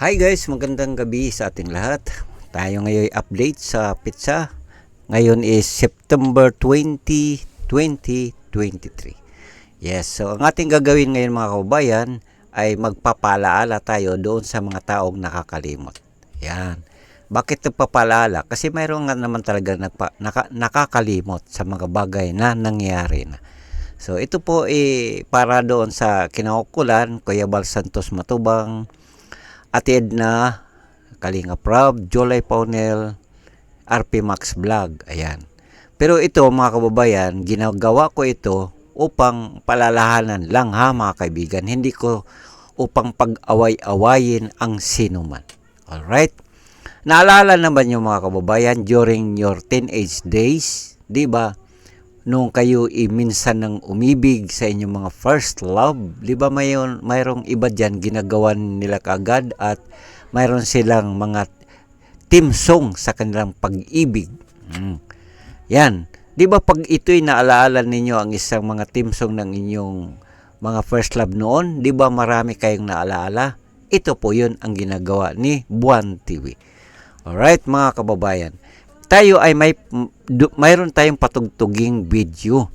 Hi guys, magandang gabi sa ating lahat. Tayo ngayon update sa pizza. Ngayon is September 20, 2023. Yes, so ang ating gagawin ngayon mga kababayan ay magpapalaala tayo doon sa mga taong nakakalimot. Yan. Bakit nagpapalaala? Kasi mayroon nga naman talaga nagpa, naka, nakakalimot sa mga bagay na nangyari na. So ito po eh, para doon sa kinaukulan, Kuya Bal Santos Matubang, Ate Edna, Kalinga Prab, Jolay Paunel, RP Max Vlog. Ayan. Pero ito mga kababayan, ginagawa ko ito upang palalahanan lang ha mga kaibigan. Hindi ko upang pag-away-awayin ang sinuman. Alright? Naalala naman yung mga kababayan during your teenage days, di ba? Nung kayo minsan nang umibig sa inyong mga first love, di ba mayon mayroong iba diyan ginagawan nila kagad at mayroon silang mga team song sa kanilang pag-ibig. Mm. Yan. Di ba pag ito'y naalaala ninyo ang isang mga team song ng inyong mga first love noon, di ba marami kayong naalaala? Ito po yun ang ginagawa ni Buwan TV. Alright mga kababayan. Tayo ay may mayroon tayong patugtuging video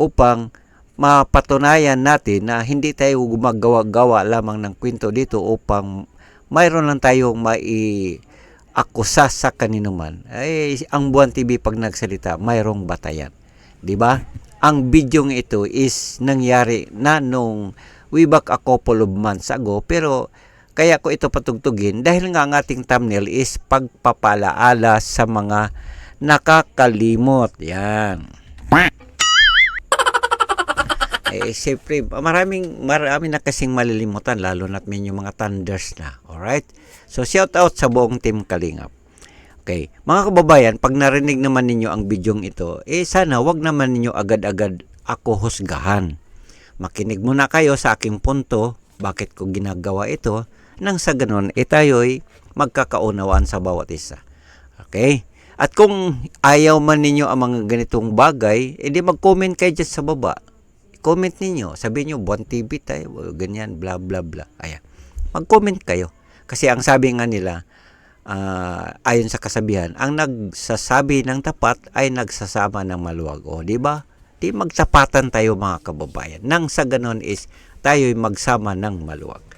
upang mapatunayan natin na hindi tayo gumagawa-gawa lamang ng kwento dito upang mayroon lang tayong mai akusa sa kanino man. Ay, ang Buwan TV pag nagsalita, mayroong batayan. 'Di ba? Ang video ito is nangyari na nung way back a couple of months ago pero kaya ko ito patugtugin dahil nga ang ating thumbnail is pagpapalaala sa mga nakakalimot. Yan. Eh, siyempre, maraming, marami na kasing malilimutan, lalo na't may yung mga thunders na. Alright? So, shout out sa buong team Kalingap. Okay. Mga kababayan, pag narinig naman ninyo ang bidyong ito, eh sana wag naman ninyo agad-agad ako husgahan. Makinig muna kayo sa aking punto, bakit ko ginagawa ito, nang sa ganun, eh tayo'y magkakaunawaan sa bawat isa. Okay? At kung ayaw man ninyo ang mga ganitong bagay, edi mag-comment kayo dyan sa baba. Comment ninyo, sabihin nyo, Bon TV tayo, ganyan, bla bla bla. Ayan. Mag-comment kayo. Kasi ang sabi nga nila, ah, ayon sa kasabihan, ang nagsasabi ng tapat ay nagsasama ng maluwag. O, di ba? Di magtapatan tayo mga kababayan. Nang sa ganon is tayo'y magsama ng maluwag.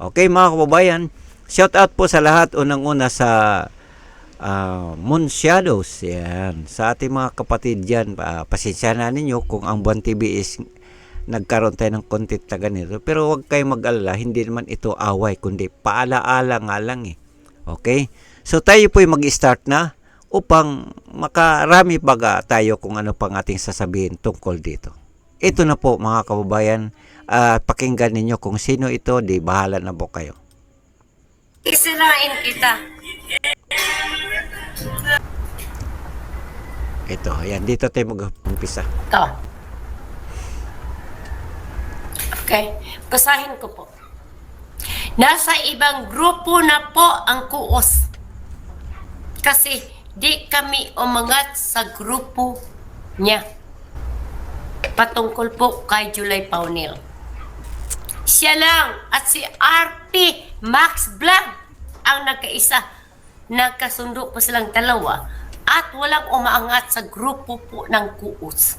Okay mga kababayan, shout out po sa lahat unang-una sa uh, Moon Shadows. Yan. Sa ating mga kapatid dyan, uh, pasensya na ninyo kung ang Buwan TV is nagkaroon tayo ng content na ganito. Pero huwag kayong mag-alala, hindi naman ito away, kundi paalaala nga lang eh. Okay? So tayo po'y mag-start na upang makarami baga tayo kung ano pang ating sasabihin tungkol dito. Ito na po mga kababayan, at pakinggan ninyo kung sino ito, di bahala na po kayo. Isirain kita. Ito, ayan, dito tayo mag-umpisa. Ito. Okay, basahin ko po. Nasa ibang grupo na po ang kuos. Kasi di kami umangat sa grupo niya. Patungkol po kay July Paunil. Siya lang at si RP Max Vlog ang nagkaisa. Nagkasundo po silang dalawa at walang umaangat sa grupo po ng kuos.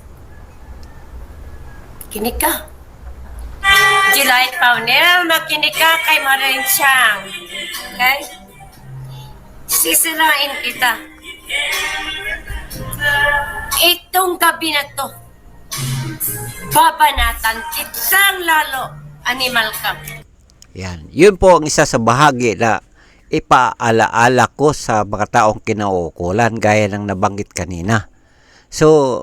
Kinig ka. July Paunel, makinig ka kay Marin Chang. Okay? Sisirain kita. Itong gabi na to, babanatan kitang lalo, animal ka. Yan. Yun po ang isa sa bahagi na ipaalaala ko sa mga taong kinaukulan gaya ng nabanggit kanina. So,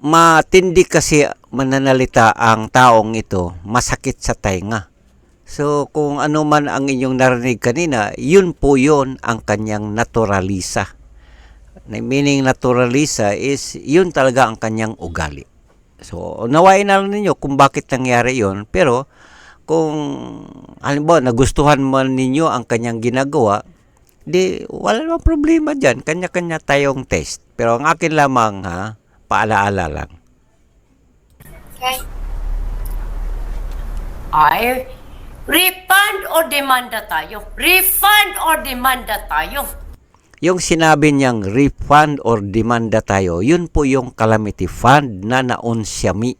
matindi kasi mananalita ang taong ito, masakit sa tainga. So, kung ano man ang inyong narinig kanina, yun po yun ang kanyang naturalisa. Na- Meaning naturalisa is yun talaga ang kanyang ugali. So, nawain na lang ninyo kung bakit nangyari yun. Pero, kung halimbawa nagustuhan man ninyo ang kanyang ginagawa, di wala namang problema dyan. Kanya-kanya tayong test. Pero ang akin lamang ha, paalaala lang. Okay? I refund or demanda tayo? Refund or demanda tayo? Yung sinabi niyang refund or demanda tayo, yun po yung calamity fund na naunsyami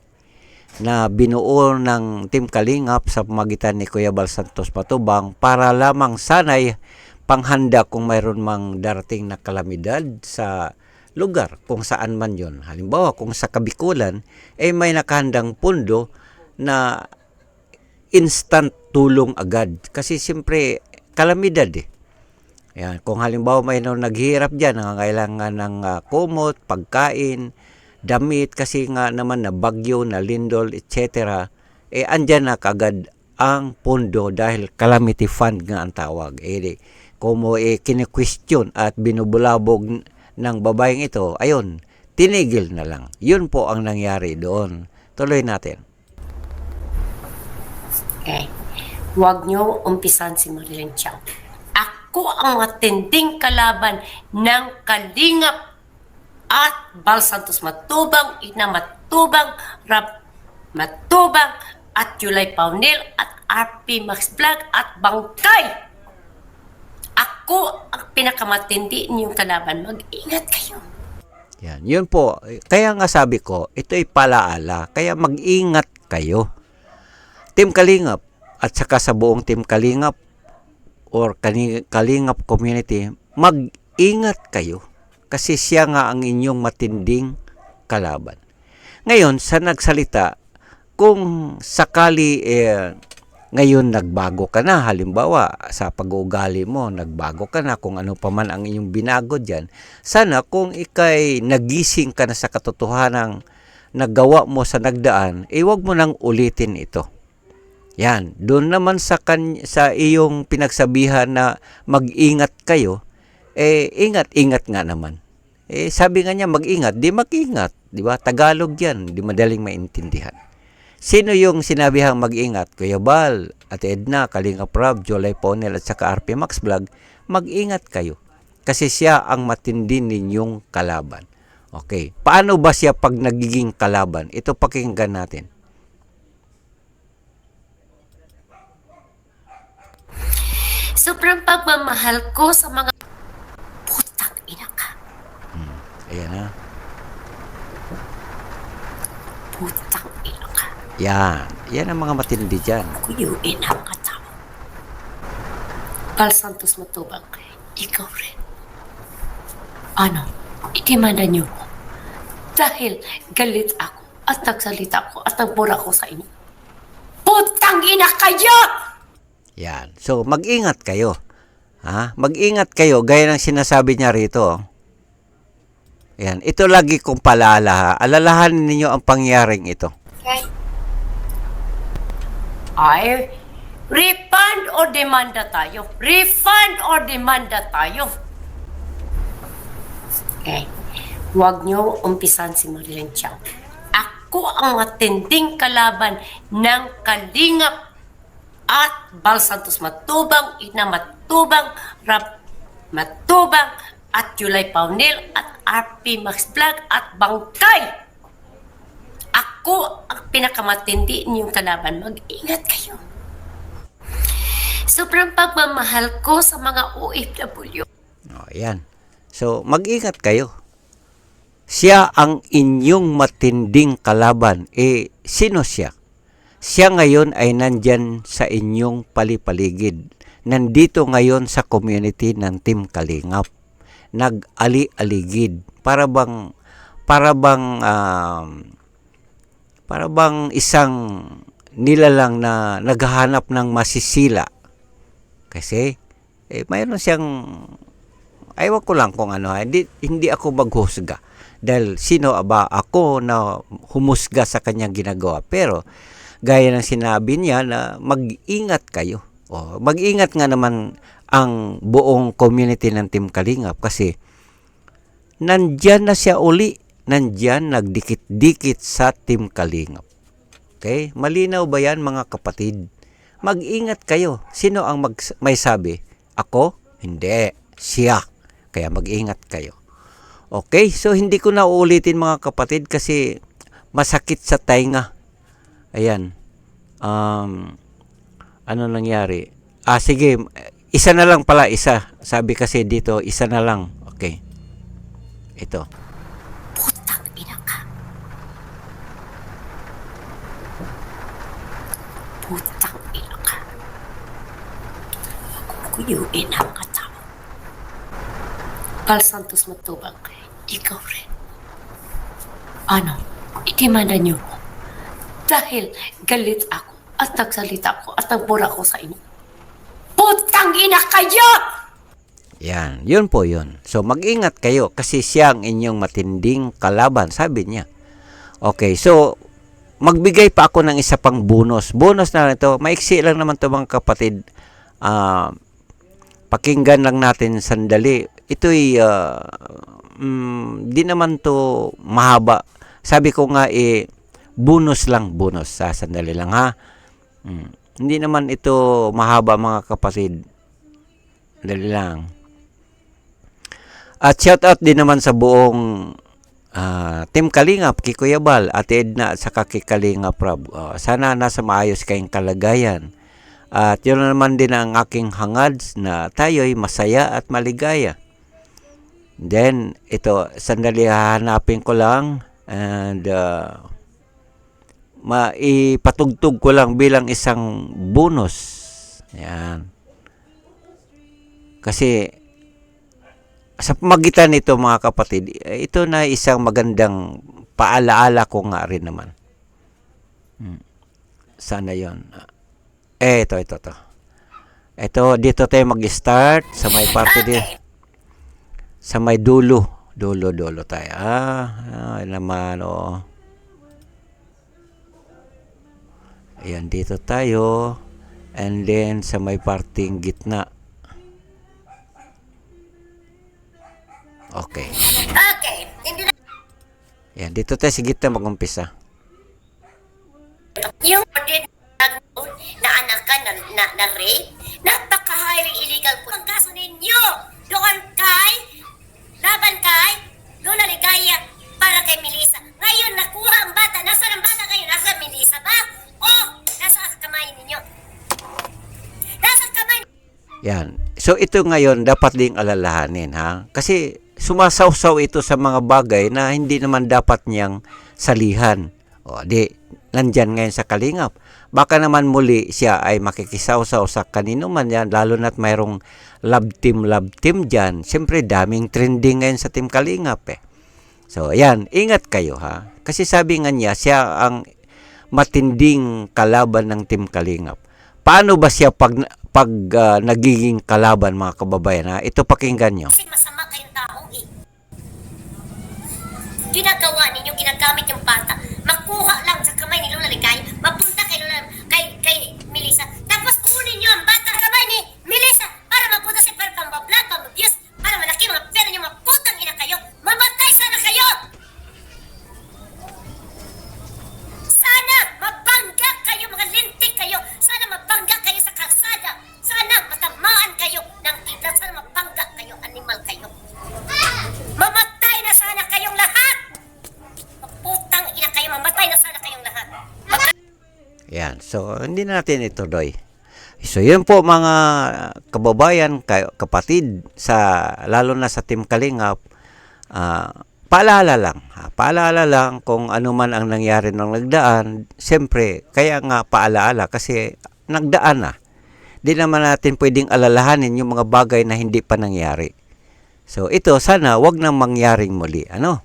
na binuo ng Team Kalingap sa pamagitan ni Kuya Bal Santos Matubang para lamang sanay panghanda kung mayroon mang darating na kalamidad sa lugar kung saan man yon. Halimbawa, kung sa Kabikulan, eh may nakahandang pundo na instant tulong agad. Kasi siyempre, kalamidad eh. Yan. Kung halimbawa may no, naghihirap dyan, nangangailangan ng ah, kumot, pagkain, damit, kasi nga naman na bagyo, na lindol, etc. Eh, andyan na kagad ang pondo dahil calamity fund nga ang tawag. Eh, di, kung mo eh, kine-question at binubulabog ng babaeng ito, ayun, tinigil na lang. Yun po ang nangyari doon. Tuloy natin. Okay. Huwag niyo umpisan si Marilyn Chow. Ako ang matinding kalaban ng Kalingap at Bal Santos Matubang, Ina Matubang, Rap Matubang, at Yulay Paunil, at RP Max Vlog, at Bangkay. Ako ang pinakamatindi niyong kalaban. Mag-ingat kayo. Yan, yun po. Kaya nga sabi ko, ito ay palaala. Kaya mag-ingat kayo. Team Kalingap at saka sa buong Team Kalingap or Kalingap community, mag-ingat kayo. Kasi siya nga ang inyong matinding kalaban. Ngayon, sa nagsalita, kung sakali eh, ngayon nagbago ka na, halimbawa sa pag-uugali mo, nagbago ka na kung ano pa man ang inyong binago dyan, sana kung ikay nagising ka na sa katotohanang nagawa mo sa nagdaan, eh wag mo nang ulitin ito. Yan, doon naman sa, kan- sa iyong pinagsabihan na mag-ingat kayo, eh ingat-ingat nga naman. Eh sabi nga niya mag-ingat, di mag-ingat, di ba? Tagalog 'yan, di madaling maintindihan. Sino yung sinabihang mag-ingat? Kuya Bal, at Edna, Kalinga Prab, Jolay Ponel at saka RP Max Vlog, mag-ingat kayo. Kasi siya ang matindi ninyong kalaban. Okay. Paano ba siya pag nagiging kalaban? Ito pakinggan natin. Sobrang pagmamahal ko sa mga putang ina ka. Ayan ha. Putang ina ka. Yan. Yan ang mga matindi dyan. Kuyuin ang katao. Pal Santos Matubang, ikaw rin. Ano? Ikimanda niyo ko. Dahil galit ako at nagsalita ko at nagbura ko sa inyo. Putang ina kayo! Yan. So, mag-ingat kayo. Ha? Mag-ingat kayo gaya ng sinasabi niya rito. Yan. Ito lagi kong palaala ha. Alalahanin ninyo ang pangyaring ito. Okay? Ay, refund or demanda tayo? Refund or demanda tayo? Okay. Huwag niyo umpisan si Marilyn Chow. Ako ang matinding kalaban ng Kalingap at Bal Santos Matubang, Ina Matubang, Rap Matubang, at Yulay Paunil, at RP Max Vlog, at Bangkay. Ako ang pinakamatindi niyong kalaban. Mag-ingat kayo. Sobrang pagmamahal ko sa mga OFW. O, yan. So, mag-ingat kayo. Siya ang inyong matinding kalaban. Eh, sino siya? Siya ngayon ay nandyan sa inyong palipaligid. Nandito ngayon sa community ng Team Kalingap. Nag-ali-aligid. Para bang, para bang, um, para bang isang nilalang na naghahanap ng masisila. Kasi, eh, mayroon siyang Aywan ko lang kung ano, hindi, hindi ako maghusga. Dahil sino ba ako na humusga sa kanyang ginagawa. Pero, gaya ng sinabi niya na mag-ingat kayo. O, mag-ingat nga naman ang buong community ng Team Kalingap kasi nandyan na siya uli. Nandyan, nagdikit-dikit sa Team Kalingap. Okay? Malinaw ba yan mga kapatid? Mag-ingat kayo. Sino ang mag- may sabi? Ako? Hindi. Siya. Kaya mag-ingat kayo. Okay? So, hindi ko na uulitin mga kapatid kasi masakit sa tainga. Ayan. Um, ano nangyari? Ah, sige. Isa na lang pala, isa. Sabi kasi dito, isa na lang. Okay. Ito. Putang ina ka. Putang ina ka. Kuyuin ang katao. Pal Santos matubang ikaw rin. Ano? Itimanda niyo ko. Dahil galit ako at nagsalita ko at nagbura ko sa inyo. Putang ina kayo! Yan. Yun po yun. So, mag-ingat kayo kasi siya ang inyong matinding kalaban, sabi niya. Okay. So, magbigay pa ako ng isa pang bonus. Bonus na ito. Maiksi lang naman to mga kapatid. Ah, pakinggan lang natin sandali. Ito'y ah, mm, di naman to mahaba. Sabi ko nga eh bonus lang, bonus. Sa sandali lang ha. Mm. Hindi naman ito mahaba mga kapatid. Dali lang. At shout out din naman sa buong ah, Team Kalingap, kay Kuya Bal, Ate Edna at saka Kalingap Rob. Ah, sana nasa maayos kayong kalagayan. At yun na naman din ang aking hangad na tayo'y masaya at maligaya. Then, ito, sandali hahanapin ko lang and uh, maipatugtog ko lang bilang isang bonus. Yan. Kasi sa pamagitan nito mga kapatid, ito na isang magandang paalaala ko nga rin naman. Hmm. Sana yon. Eh, ito, ito, ito. Ito, dito tayo mag-start sa may parte din. Sa may dulo. Dulo, dulo tayo. Ah, ah naman, oh. Ayan, dito tayo. And then, sa may parting gitna. Okay. Okay, Ayan, dito tayo sa gitna mag-umpisa. yung na anak ka na, na, na rape, napaka-highly illegal po. Ang kaso ninyo, doon kay, laban kay, Luna Ligaya, para kay Melissa. Ngayon, nakuha ang bata. Nasaan ang bata ngayon? Nasa Melissa ba? O, nasa kamay ninyo? Nasa kamay Yan. So ito ngayon dapat ding alalahanin ha. Kasi sumasawsaw ito sa mga bagay na hindi naman dapat niyang salihan. O di, nandyan ngayon sa kalingap. Baka naman muli siya ay makikisawsaw sa kanino man yan, lalo na't mayroong love team, love team dyan. Siyempre, daming trending ngayon sa team kalingap eh. So, ayan, ingat kayo ha. Kasi sabi nga niya, siya ang matinding kalaban ng team kalingap. Paano ba siya pag pag ah, nagiging kalaban mga kababayan ha? Ito pakinggan nyo. Kasi masama kayong tao eh. Ginagawa ninyo, ginagamit yung bata. Makuha Yan. So, hindi na natin ituloy. So, yun po mga kababayan, kapatid, sa, lalo na sa Team Kalingap, ah, paalala lang. Ha? Paalala lang kung ano man ang nangyari ng nagdaan. Siyempre, kaya nga paalala kasi nagdaan na. Di naman natin pwedeng alalahanin yung mga bagay na hindi pa nangyari. So, ito, sana wag nang mangyaring muli. Ano?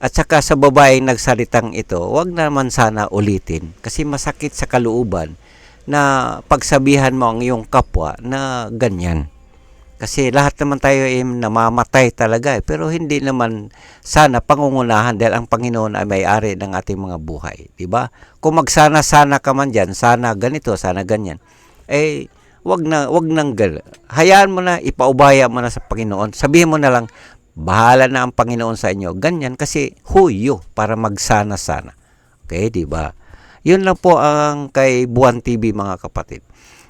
At saka sa babaeng nagsalitang ito, wag naman sana ulitin kasi masakit sa kalooban na pagsabihan mo ang iyong kapwa na ganyan. Kasi lahat naman tayo ay namamatay talaga eh. Pero hindi naman sana pangungunahan dahil ang Panginoon ay may-ari ng ating mga buhay. ba? Kung magsana-sana ka man dyan, sana ganito, sana ganyan. Eh, wag na, wag nang gal. Hayaan mo na, ipaubaya mo na sa Panginoon. Sabihin mo na lang, bahala na ang Panginoon sa inyo. Ganyan kasi huyo para magsana-sana. Okay, di ba? Yun lang po ang kay Buwan TV mga kapatid.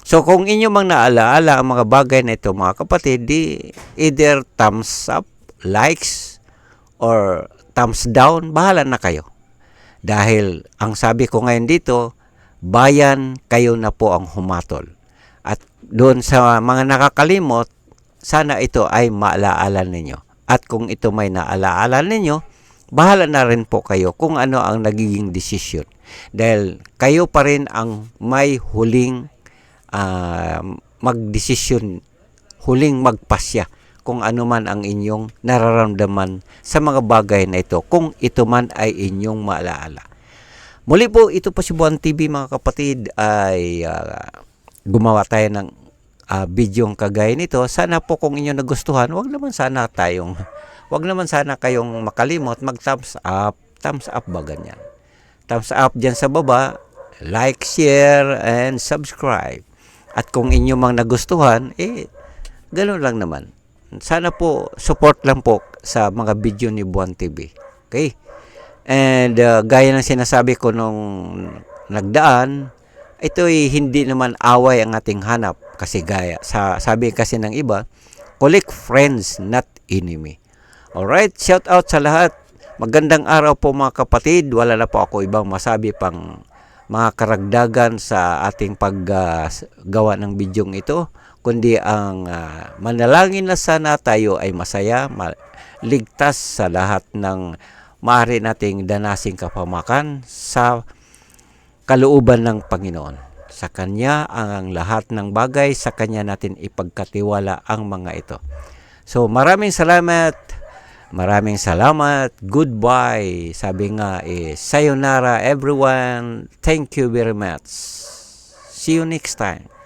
So kung inyo mang naalaala ang mga bagay na ito mga kapatid, di either thumbs up, likes, or thumbs down, bahala na kayo. Dahil ang sabi ko ngayon dito, bayan kayo na po ang humatol. At doon sa mga nakakalimot, sana ito ay maalaala ninyo. At kung ito may naalaala ninyo, bahala na rin po kayo kung ano ang nagiging desisyon. Dahil kayo pa rin ang may huling ah, magdesisyon, huling magpasya kung ano man ang inyong nararamdaman sa mga bagay na ito, kung ito man ay inyong maalaala. Muli po, ito po si Buwan TV mga kapatid ay ah, gumawa tayo ng uh, bidyong kagaya nito. Sana po kung inyo nagustuhan, wag naman sana tayong, wag naman sana kayong makalimot, mag thumbs up, thumbs up ba ganyan. Thumbs up dyan sa baba, like, share, and subscribe. At kung inyo mang nagustuhan, eh, ganun lang naman. Sana po, support lang po sa mga video ni Buwan TV. Okay? And uh, gaya ng sinasabi ko nung nagdaan, ito ay hindi naman away ang ating hanap kasi gaya sa sabi kasi ng iba, collect friends not enemy. Alright, shout out sa lahat. Magandang araw po mga kapatid. Wala na po ako ibang masabi pang mga karagdagan sa ating paggawa ng bidyong ito kundi ang ah, manalangin na sana tayo ay masaya, ma- ligtas sa lahat ng maaari nating danasing kapamakan sa kalooban ng Panginoon. Sa Kanya ang lahat ng bagay, sa Kanya natin ipagkatiwala ang mga ito. So maraming salamat, maraming salamat, goodbye. Sabi nga eh, sayonara everyone, thank you very much. See you next time.